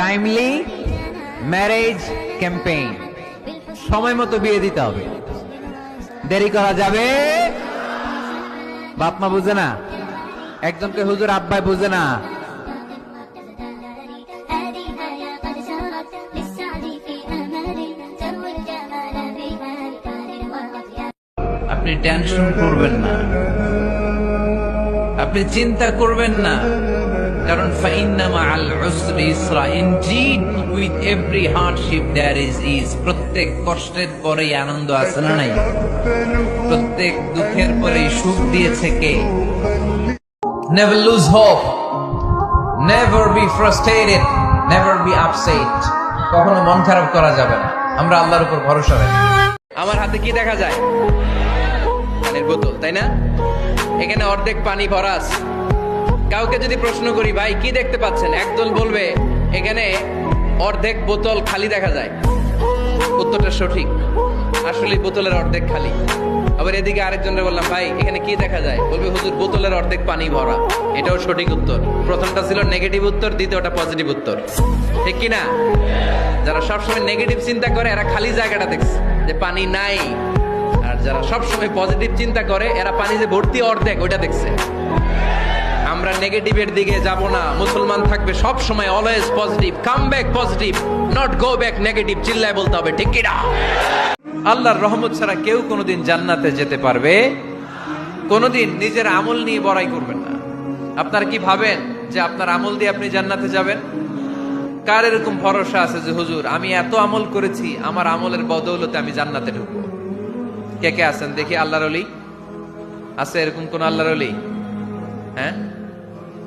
Timely marriage campaign সময় মতো বিয়ে দিতে হবে। দেরি করা যাবে? বাপ মা বুঝে না? একজনকে হুজুর আব্বাই বুঝে না? আপনি টেনশন করবেন না। আপনি চিন্তা করবেন না। কারণ ফাইন্নামা উসরি ইসরা indeed with every hardship there is is প্রত্যেক কষ্টের পরেই আনন্দ আছে না নাই? প্রত্যেক দুঃখের পরেই সুখ দিয়েছে কে? Never lose hope never be frustrated never be upset কখনো মন খারাপ করা যাবে না। আমরা আল্লাহর উপর ভরসা রাখি। আমার হাতে কি দেখা যায়? পানির বোতল, তাই না? এখানে অর্ধেক পানি ভরা আছে। কাউকে যদি প্রশ্ন করি, ভাই, কি দেখতে পাচ্ছেন? একদল বলবে, এখানে অর্ধেক বোতল খালি দেখা যায়। উত্তরটা সঠিক। আসলে বোতলের অর্ধেক খালি। আবার এদিকে আরেকজনের বললাম, ভাই, এখানে কি দেখা যায়? বলবে, হুজুর, বোতলের অর্ধেক পানি ভরা। এটাও সঠিক উত্তর। প্রথমটা ছিল নেগেটিভ উত্তর, দ্বিতীয়টা পজিটিভ উত্তর। ঠিক কি না যারা সবসময় নেগেটিভ চিন্তা করে, এরা খালি জায়গাটা দেখছে, যে পানি নাই। আর যারা সবসময় পজিটিভ চিন্তা করে, এরা পানি যে ভর্তি অর্ধেক, ওইটা দেখছে। নেগেটিভের দিকে যাব না। মুসলমান থাকবে সব সময় always positive come back positive not go back negative চিল্লায় বলতে হবে, ঠিক কিনা? আল্লাহর রহমত ছাড়া কেউ কোনোদিন জান্নাতে যেতে পারবে, কোনোদিন নিজের আমল নিয়ে বড়াই করবেন না। আপনার কি ভাবেন যে আপনার আমল দিয়ে আপনি জান্নাতে যাবেন? কার এরকম ভরসা আছে যে, হুজুর, আমি এত আমল করেছি, আমার আমলের বদৌলতে আমি জান্নাতে ঢুকবো কে কে আছেন? দেখি আল্লাহর অলি আছে এরকম কোন আল্লাহর অলি হ্যাঁ?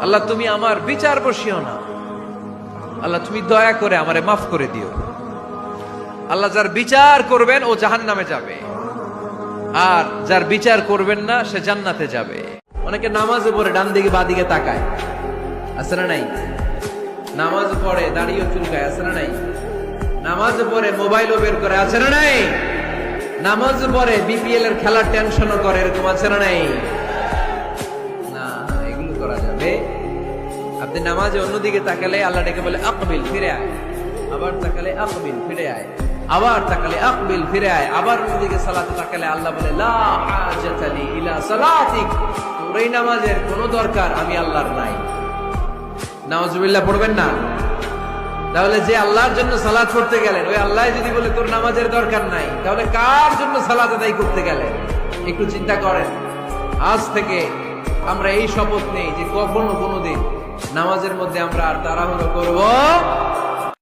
আল্লাহ, তুমি আমার বিচার বসিও না। আল্লাহ, তুমি দয়া করে আমারে মাফ করে দিও। আল্লাহ, যার বিচার করবেন, ও জাহান নামে যাবে। আর যার বিচার করবেন না, সে জান্নাতে যাবে। অনেকে নামাজে পড়ে ডান দিকে, বা দিকে তাকায়। আছে না নাই? নামাজ পড়ে, দাঁড়িয়ে চুলকায়, আছে না নাই? নামাজ পড়ে, মোবাইলও বের করে, আছে না নাই? নামাজ পড়ে, বিপিএল এর খেলার টেনশনও করে, এরকম আছে না নাই? করা যাবে আপনি নামাজে অন্যদিকে তাকালে আল্লাহ ডেকে বলে, আকবিল, ফিরে আয়। আবার তাকালে, আকবিল, ফিরে আয়। আবার তাকালে, আকবিল, ফিরে আয়। আবার অন্যদিকে সালাতে তাকালে আল্লাহ বলে, লা সালাতিক। তোর এই নামাজের কোনো দরকার আমি আল্লাহর নাই। নামাজুবিল্লাহ পড়বেন না? তাহলে যে আল্লাহর জন্য সালাত করতে গেলেন, ওই আল্লাহ যদি বলে, তোর নামাজের দরকার নাই, তাহলে কার জন্য সালাত আদায় করতে গেলেন? একটু চিন্তা করেন। আজ থেকে আমরা এই শপথ নেই যে কখনো কোনোদিন নামাজের মধ্যে আমরা আর তাড়াহুড়ো করব